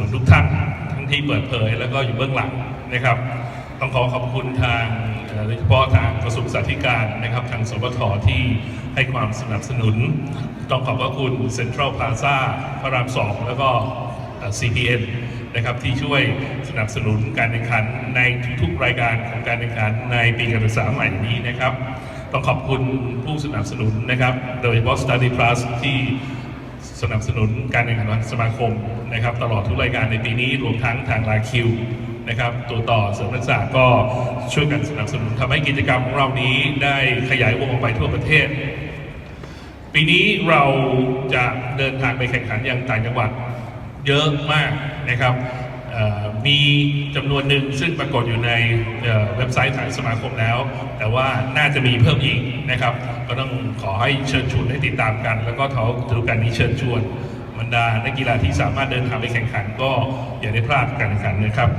นุนทุกท่านทั้งที่เปิดเผยแล้วก็อยู่เบื้องหลังนะครับ ต้องขอขอบคุณทางโดยเฉพาะทางกระทรวงสาธารณการนะครับ ทางสปทที่ให้ความสนับสนุน ต้องขอบพระคุณเซ็นทรัลพลาซ่าพระรามสองแล้วก็ CPN นะครับที่ช่วยสนับสนุนการแข่งขันในทุกๆรายการของการแข่งขันในปีการศึกษาใหม่นี้นะครับ ต้องขอบคุณผู้สนับสนุนนะครับ โดยเฉพาะ Study Plus ที่ สนับสนุนการแข่งขันสมาคมนะครับ ตลอดทุกรายการในปีนี้รวมทั้งทางลาคิวนะครับ ตัวต่อเสริมนักศึกษาก็ช่วยกันสนับสนุนทำให้กิจกรรมของเรานี้ได้ขยายวงออกไปทั่วประเทศ ปีนี้เราจะเดินทางไปแข่งขันยังต่างจังหวัดเยอะมากนะครับ มีจำนวนหนึ่งซึ่งปรากฏอยู่ในเว็บไซต์ทางสมาคมแล้ว แต่ว่าน่าจะมีเพิ่มอีกนะครับ ก็ต้องขอให้เชิญชวนให้ติดตามกัน แล้วก็เขาดูการนี้เชิญชวนบรรดานักกีฬาที่สามารถเดินทางไปแข่งขัน ก็อย่าได้พลาดการแข่งขันนะครับ